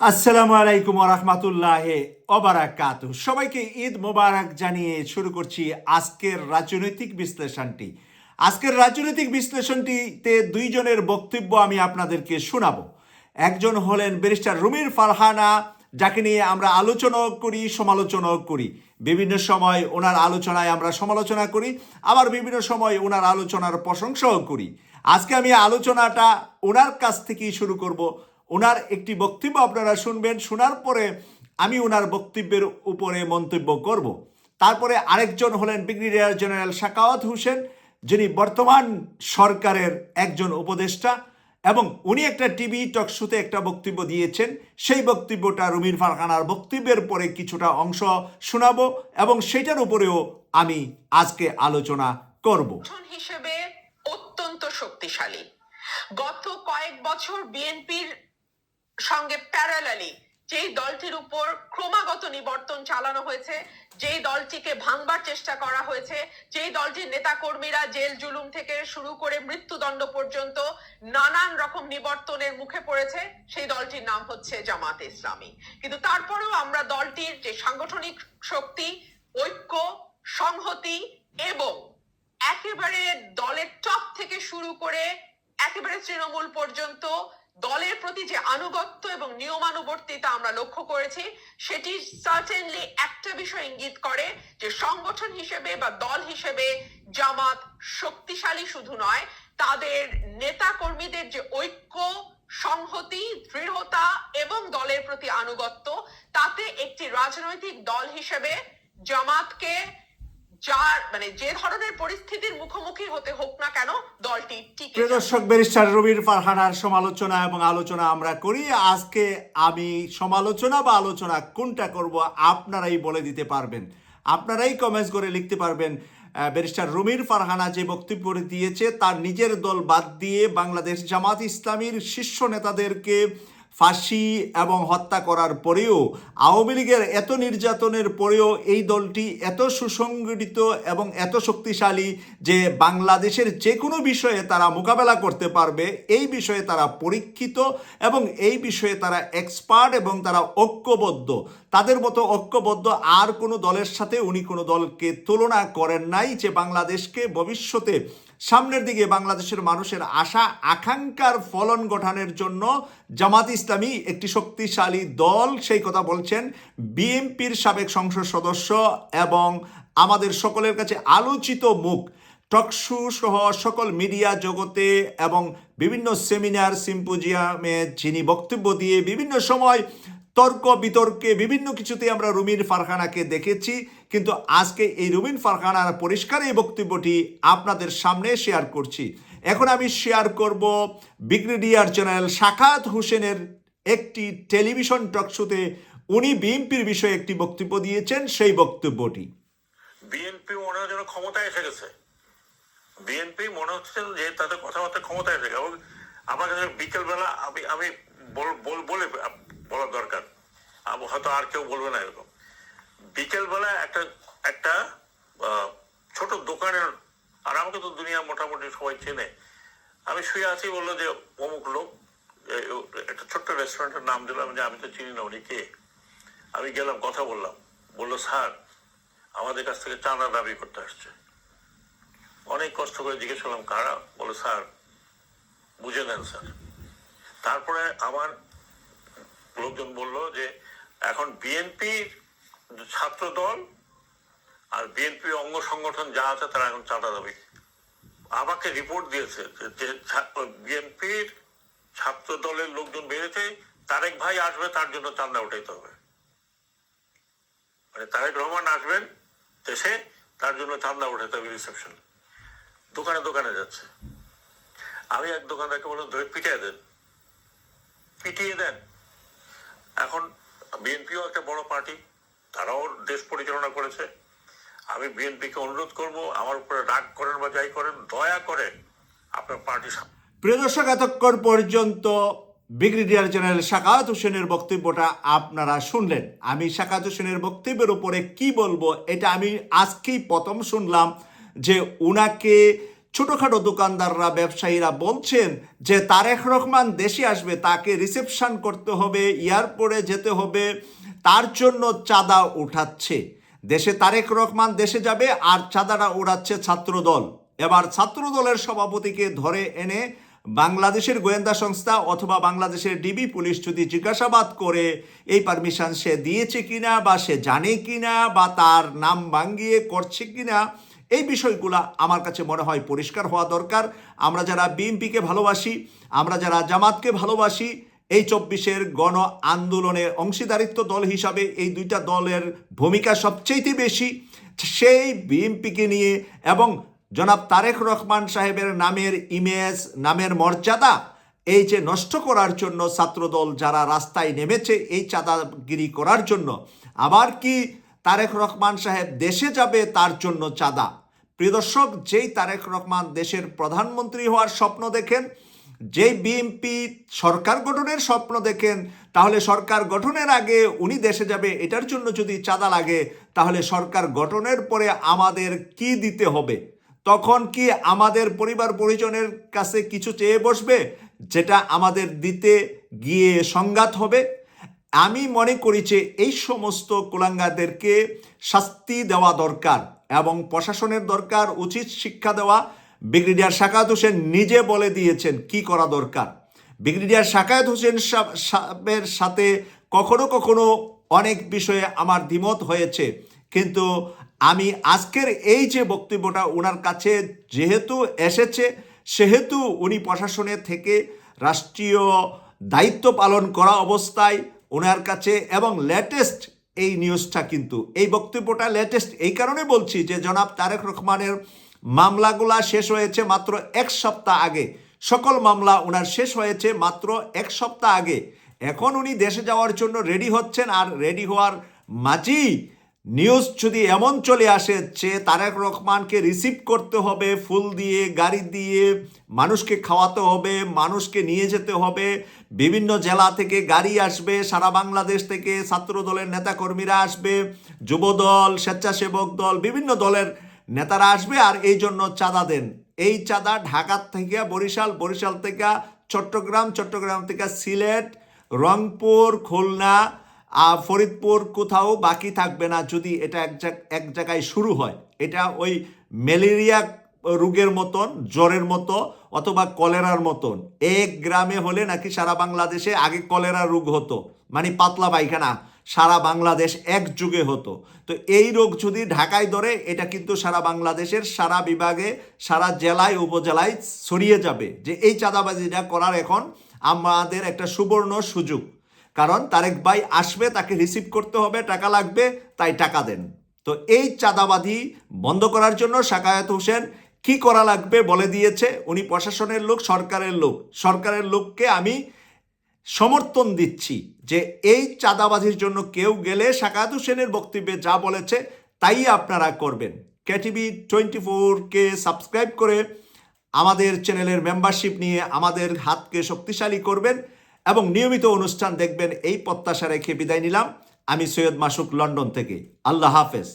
আসসালামু আলাইকুম রহমতুল্লাহ অবারাকাত সবাইকে ঈদ মোবারক জানিয়ে শুরু করছি আজকের রাজনৈতিক বিশ্লেষণটি। আজকের রাজনৈতিক বিশ্লেষণটিতে দুইজনের বক্তব্য আমি আপনাদেরকে শোনাবো। একজন হলেন ব্যারিস্টার রুমির ফারহানা, যাকে নিয়ে আমরা আলোচনাও করি, সমালোচনাও করি। বিভিন্ন সময় ওনার আলোচনায় আমরা সমালোচনা করি, আবার বিভিন্ন সময় ওনার আলোচনার প্রশংসাও করি। আজকে আমি আলোচনাটা ওনার কাছ থেকেই শুরু করব। ওনার একটি বক্তব্য আপনারা শুনবেন, শোনার পরে আমি ওনার বক্তব্যের উপরে মন্তব্য করব। তারপরে আরেকজন হলেন ব্রিগেডিয়ার জেনারেল শাকাওয়াত হোসেন, যিনি বর্তমান সরকারের একজন উপদেষ্টা এবং উনি একটা টিভি টক শোতে একটা বক্তব্য দিয়েছেন। সেই বক্তব্যটা রুমির ফারখানার বক্তব্যের পরে কিছুটা অংশ শোনাবো এবং সেটার উপরেও আমি আজকে আলোচনা করব। হিসেবে অত্যন্ত শক্তিশালী। গত কয়েক বছর বিএনপির সঙ্গে প্যারালালি যেই দলটির উপর ক্রমাগত নিবর্তন চালানো হয়েছে, যেই দলটিকে ভাঙবার চেষ্টা করা হয়েছে, যেই দলটির নেতাকর্মীরা জেল জুলুম থেকে শুরু করে মৃত্যুদণ্ড পর্যন্ত নানান রকম নিবর্তনের মুখে পড়েছে, সেই দলটির নাম হচ্ছে জামাত ইসলামী। কিন্তু তারপরেও আমরা দলটির যে সাংগঠনিক শক্তি, ঐক্য, সংহতি এবং একেবারে দলের টপ থেকে শুরু করে একেবারে তৃণমূল পর্যন্ত দলের প্রতি যে আনুগত্য এবং নিয়মানুবর্তিতা আমরা লক্ষ্য করেছি, সেটি সার্টেনলি একটা বিষয় ইঙ্গিত করে যে সংগঠন হিসেবে বা দল হিসেবে জামাত শক্তিশালী শুধু নয়, তাদের নেতা কর্মীদের যে ঐক্য, সংহতি, দৃঢ়তা এবং দলের প্রতি আনুগত্য, তাতে একটি রাজনৈতিক দল হিসেবে জামাতকে যার মানে যে ধরনের পরিস্থিতির মুখোমুখি হতে হোক না কেন, দলটি টিকে প্রিয় দর্শক, ব্যারিস্টার রবির ফারহানার সমালোচনা এবং আলোচনা আমরা করি। আজকে আমি সমালোচনা বা আলোচনা কোনটা করব আপনারাই বলে দিতে পারবেন। আপনারাই কমেন্টস করে লিখতে পারবেন। ব্যারিস্টার রুমির ফারহানা যে বক্তব্য দিয়েছে, তার নিজের দল বাদ দিয়ে বাংলাদেশ জামাত ইসলামীর শীর্ষ নেতাদেরকে ফাঁসি এবং হত্যা করার পরেও আওয়ামী লীগের এত নির্যাতনের পরেও এই দলটি এত সুসংগঠিত এবং এত শক্তিশালী যে বাংলাদেশের যে কোনো বিষয়ে তারা মোকাবেলা করতে পারবে, এই বিষয়ে তারা পরীক্ষিত এবং এই বিষয়ে তারা এক্সপার্ট এবং তারা ঐক্যবদ্ধ। তাদের মতো ঐক্যবদ্ধ আর কোনো দলের সাথে উনি কোনো দলকে তুলনা করেন নাই যে বাংলাদেশকে ভবিষ্যতে সামনের দিকে বাংলাদেশের মানুষের আশা, আকাঙ্ক্ষার ফলন গঠনের জন্য জামাত ইসলামী একটি শক্তিশালী দল, সেই কথা বলছেন বিএনপির সাবেক সংসদ সদস্য এবং আমাদের সকলের কাছে আলোচিত মুখ, টকশু সহ সকল মিডিয়া জগতে এবং বিভিন্ন সেমিনার, সিম্পোজিয়ামে যিনি বক্তব্য দিয়ে বিভিন্ন সময় তর্ক বিতর্কে বিভিন্ন কিছুতে আমরা রুমিন ফারখানাকে দেখেছি। কিন্তু আজকে এই রুমিন ফারখানার পরিষ্কার এই বক্তব্যটি আপনাদের সামনে শেয়ার করছি। এখন আমি শেয়ার করব ব্রিগেডিয়ার জেনারেল শাখাত হোসেনের একটি টেলিভিশন টকশোতে উনি বিএনপির বিষয়ে একটি বক্তব্য দিয়েছেন, সেই বক্তব্যটি। বিএনপি মনে হয় ক্ষমতায় এসে গেছে বিএনপি মনে হচ্ছে যে তাদের কথাবার্তা ক্ষমতায় এসে গেছে আমার কাছে বিকেলবেলা আমি আমি বলে বলার দরকার। হয়তো আর কেউ বলবে না এরকম। বিকেলবেলা একটা একটা ছোট দোকানের, আর আমাকে তো দুনিয়া মোটামুটি সবাই চেনে। আমি শুয়ে আছি বলল যে, অমুক লোক একটা ছোট্ট রেস্টুরেন্টের নাম দিলাম যে, আমি তো চিনি না উনি কে। আমি গেলাম, কথা বললাম। বলল, স্যার, আমাদের কাছ থেকে চাঁদা দাবি করতে আসছে। অনেক কষ্ট করে জিজ্ঞেস করলাম, কারা? বলে স্যার, বুঝে নেন, স্যার। তারপরে আমার লোকজন বলল যে, এখন বিএনপি ছাত্র দল আর বিএনপি অঙ্গ সংগঠন যা আছে তারা এখন চাঁদা দাবি। আমাকে রিপোর্ট দিয়েছে যে- বিএনপির ছাত্র দলের লোকজন বেড়েছে, তারেক ভাই আসবে তার জন্য চাঁদা উঠাইতে হবে। মানে তারেক রহমান আসবেন দেশে তার জন্য চান্দা উঠাইতে হবে রিসেপশন দোকানে দোকানে যাচ্ছে। আমি এক দোকানদারকে বললাম, ধরে পিটিয়ে দেন। পিটিয়ে দেন। এখন বিএনপিও একটা বড় পার্টি। তারাও দেশ পরিচালনা করেছে। আমি বিএনপিকে অনুরোধ করব, আমার উপরে রাগ করেন বা যাই করেন, দয়া করে আপনার পার্টি প্রিয় দর্শক, এতক্ষণ পর্যন্ত ব্রিগেডিয়ার জেনারেল শাকাত হোসেনের বক্তব্যটা আপনারা শুনলেন। আমি শাকাত হোসেনের বক্তব্যের উপরে কি বলব, এটা আমি আজকেই প্রথম শুনলাম যে উনাকে ছোটোখাটো দোকানদাররা, ব্যবসায়ীরা বলছেন যে তারেক রহমান দেশে আসবে, তাকে রিসেপশন করতে হবে, এয়ারপোর্টে যেতে হবে। তার জন্য চাঁদা উঠাচ্ছে। দেশে তারেক রহমান দেশে যাবে আর চাঁদাটা উড়াচ্ছে ছাত্রদল। এবার ছাত্রদলের সভাপতিকে ধরে এনে বাংলাদেশের গোয়েন্দা সংস্থা অথবা বাংলাদেশের ডিবি পুলিশ যদি জিজ্ঞাসাবাদ করে, এই পারমিশন সে দিয়েছে কিনা বা সে জানে কিনা বা তার নাম ভাঙ্গিয়ে করছে কিনা, এই বিষয়গুলা আমার কাছে মনে হয় পরিষ্কার হওয়া দরকার। আমরা যারা বিএনপিকে ভালোবাসি, আমরা যারা জামাতকে ভালোবাসি এই চব্বিশের গণ আন্দোলনের অংশীদারিত্ব দল হিসাবে এই দুইটা দলের ভূমিকা সবচেয়ে বেশি, সেই বিএনপিকে নিয়ে এবং জনাব তারেক রহমান সাহেবের নামের ইমেজ, নামের মর্যাদা এই যে নষ্ট করার জন্য ছাত্রদল যারা রাস্তায় নেমেছে এই চাঁদাগিরি করার জন্য, আবার কি তারেক রহমান সাহেব দেশে যাবে তার জন্য চাঁদা? প্রিয় দর্শক, যেই তারেক রহমান দেশের প্রধানমন্ত্রী হওয়ার স্বপ্ন দেখেন যেই বিএনপি সরকার গঠনের স্বপ্ন দেখেন, তাহলে সরকার গঠনের আগে উনি দেশে যাবে, এটার জন্য যদি চাঁদা লাগে, তাহলে সরকার গঠনের পরে আমাদের কি দিতে হবে? তখন কি আমাদের পরিবার পরিজনের কাছে কিছু চেয়ে বসবে, যেটা আমাদের দিতে গিয়ে সংঘাত হবে? আমি মনে করি যে এই সমস্ত কুলাঙ্গাদেরকে শাস্তি দেওয়া দরকার এবং প্রশাসনের দরকার, উচিত শিক্ষা দেওয়া ব্রিগেডিয়ার শাকাত হোসেন নিজে বলে দিয়েছেন কি করা দরকার। ব্রিগেডিয়ার শাকাত হোসেন সাহ- সাহেবের সাথে কখনো কখনো অনেক বিষয়ে আমার দ্বিমত হয়েছে। কিন্তু আমি আজকের এই যে বক্তব্যটা ওনার কাছে যেহেতু এসেছে, সেহেতু উনি প্রশাসনের থেকে রাষ্ট্রীয় দায়িত্ব পালন করা অবস্থায় ওনার কাছে এবং লেটেস্ট এই নিউজটা কিন্তু, এই বক্তব্যটা লেটেস্ট এই কারণে বলছি যে জনাব তারেক রহমানের মামলাগুলা শেষ হয়েছে মাত্র এক সপ্তাহ আগে। সকল মামলা ওনার শেষ হয়েছে মাত্র এক সপ্তাহ আগে। এখন উনি দেশে যাওয়ার জন্য রেডি হচ্ছেন আর রেডি হওয়ার মাঝেই নিউজ যদি এমন চলে আসে যে তারেক রহমানকে রিসিভ করতে হবে, ফুল দিয়ে, গাড়ি দিয়ে, মানুষকে খাওয়াতে হবে, মানুষকে নিয়ে যেতে হবে, বিভিন্ন জেলা থেকে গাড়ি আসবে, সারা বাংলাদেশ থেকে ছাত্র দলের নেতাকর্মীরা আসবে, যুবদল, স্বেচ্ছাসেবক দল, বিভিন্ন দলের নেতারা আসবে আর এই জন্য চাঁদা দেন। এই চাঁদা ঢাকার থেকে বরিশাল বরিশাল থেকে চট্টগ্রাম চট্টগ্রাম থেকে সিলেট, রংপুর, খুলনা আর ফরিদপুর কোথাও বাকি থাকবে না যদি এটা এক এক জায়গায় শুরু হয়। এটা ওই ম্যালেরিয়া রোগের মতন, জ্বরের মতো অথবা কলেরার মতন। এক গ্রামে হলে নাকি সারা বাংলাদেশে আগে কলেরা রোগ হতো। মানে পাতলা পায়খানা। সারা বাংলাদেশ এক যুগে হতো। তো এই রোগ যদি ঢাকায় ধরে, এটা কিন্তু সারা বাংলাদেশের সারা বিভাগে, সারা জেলায়, উপজেলায় ছড়িয়ে যাবে। যে এই চাঁদাবাজিটা করার এখন আমাদের একটা সুবর্ণ সুযোগ। কারণ তারেক ভাই আসবে, তাকে রিসিভ করতে হবে, টাকা লাগবে, তাই টাকা দেন। তো এই চাঁদাবাজি বন্ধ করার জন্য শাকায়াত হোসেন কি করা লাগবে বলে দিয়েছে। উনি প্রশাসনের লোক, সরকারের লোক। সরকারের লোককে আমি সমর্থন দিচ্ছি যে এই চাঁদাবাজির জন্য কেউ গেলে শাকায়াত হোসেনের বক্তব্যে যা বলেছে তাই আপনারা করবেন। কেটিভি টোয়েন্টি ফোরকে সাবস্ক্রাইব করে আমাদের চ্যানেলের মেম্বারশিপ নিয়ে আমাদের হাতকে শক্তিশালী করবেন এবং নিয়মিত অনুষ্ঠান দেখবেন। এই প্রত্যাশা রেখে বিদায় নিলাম। আমি সৈয়দ মাসুক লন্ডন থেকে। আল্লাহ হাফেজ।